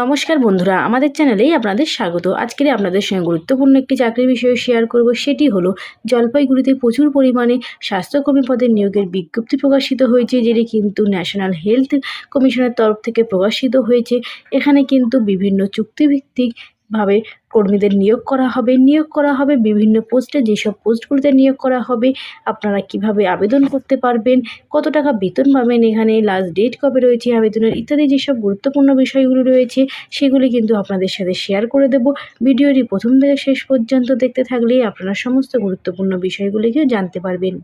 নমস্কার বন্ধুরা, আমাদের চ্যানেলেই আপনাদের স্বাগত। আজকের আপনাদের সঙ্গে গুরুত্বপূর্ণ একটি চাকরির বিষয়ে শেয়ার করব, সেটি হলো জলপাইগুড়িতে প্রচুর পরিমাণে স্বাস্থ্যকর্মী পদের নিয়োগের বিজ্ঞপ্তি প্রকাশিত হয়েছে, যেটি কিন্তু ন্যাশনাল হেলথ কমিশনের তরফ থেকে প্রকাশিত হয়েছে। এখানে কিন্তু বিভিন্ন চুক্তিভিত্তিকভাবে কর্মীদের নিয়োগ করা হবে, নিয়োগ করা হবে, বিভিন্ন পোস্টে যেসব পোস্টগুলিতে নিয়োগ করা হবে, আপনারা কীভাবে আবেদন করতে পারবেন, কত টাকা বেতন পাবেন এখানে লাস্ট ডেট কবে রয়েছে আবেদনের ইত্যাদি যেসব গুরুত্বপূর্ণ বিষয়গুলি রয়েছে, সেগুলি কিন্তু আপনাদের সাথে শেয়ার করে দেব। ভিডিওটি প্রথম থেকে শেষ পর্যন্ত দেখতে থাকলেই আপনারা সমস্ত গুরুত্বপূর্ণ বিষয়গুলিকেও জানতে পারবেন।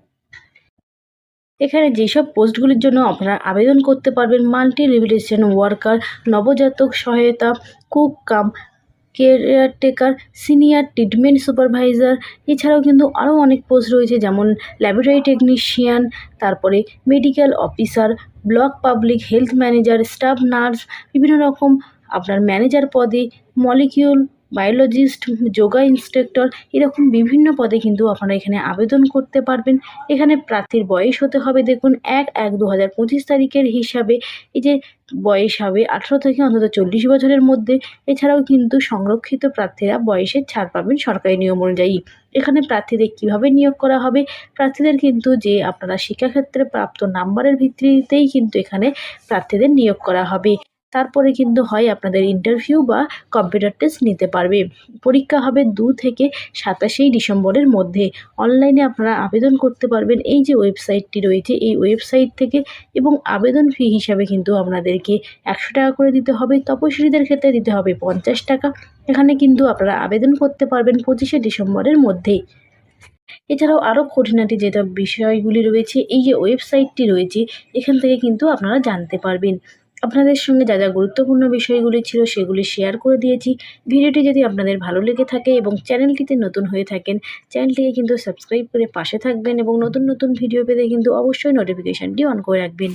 এখানে যেসব পোস্টগুলির জন্য আপনারা আবেদন করতে পারবেন মাল্টি লেভিটেশন ওয়ার্কার নবজাতক সহায়তা cook cum caretaker senior treatment supervisor এছাড়াও কিন্তু আরও অনেক পোস্ট রয়েছে যেমন ল্যাবরেটরি টেকনিশিয়ান তারপরে medical officer block public health manager staff nurse বিভিন্ন রকম আপনার ম্যানেজার পদে মলিকিউল বায়োলজিস্ট যোগা ইনস্ট্রাক্টর এরকম বিভিন্ন পদে কিন্তু আপনারা এখানে আবেদন করতে পারবেন। এখানে প্রার্থীর বয়স হতে হবে দেখুন এক এক দু হাজার পঁচিশ তারিখের হিসাবে। এই যে বয়স হবে আঠেরো থেকে অন্তত চল্লিশ বছরের মধ্যে। এছাড়াও কিন্তু সংরক্ষিত প্রার্থীরা বয়সের ছাড় পাবেন সরকারি নিয়ম অনুযায়ী। এখানে প্রার্থীদের কীভাবে নিয়োগ করা হবে? প্রার্থীদের কিন্তু যে আপনারা শিক্ষাক্ষেত্রে প্রাপ্ত নাম্বারের ভিত্তিতেই কিন্তু এখানে প্রার্থীদের নিয়োগ করা হবে। তারপরে কিন্তু হয় আপনাদের ইন্টারভিউ বা কম্পিউটার টেস্ট নিতে পারবে। পরীক্ষা হবে দু থেকে সাতাশেই ডিসেম্বরের মধ্যে। অনলাইনে আপনারা আবেদন করতে পারবেন। এই যে ওয়েবসাইটটি রয়েছে, এই ওয়েবসাইট থেকে এবং আবেদন ফি হিসাবে কিন্তু আপনাদেরকে একশো টাকা করে দিতে হবে। তপশিলীদের ক্ষেত্রে দিতে হবে পঞ্চাশ টাকা। এখানে কিন্তু আপনারা আবেদন করতে পারবেন পঁচিশে ডিসেম্বরের মধ্যেই এছাড়াও আরও খুঁটিনাটি যেটা বিষয়গুলি রয়েছে, এই যে ওয়েবসাইটটি রয়েছে, এখান থেকে কিন্তু আপনারা জানতে পারবেন। আপনাদের সঙ্গে যা যা গুরুত্বপূর্ণ বিষয়গুলি ছিল সেগুলি শেয়ার করে দিয়েছি। ভিডিওটি যদি আপনাদের ভালো লেগে থাকে এবং চ্যানেলটিতে নতুন হয়ে থাকেন, চ্যানেলটিকে কিন্তু সাবস্ক্রাইব করে পাশে থাকবেন এবং নতুন নতুন ভিডিও পেতে কিন্তু অবশ্যই নোটিফিকেশানটি অন করে রাখবেন।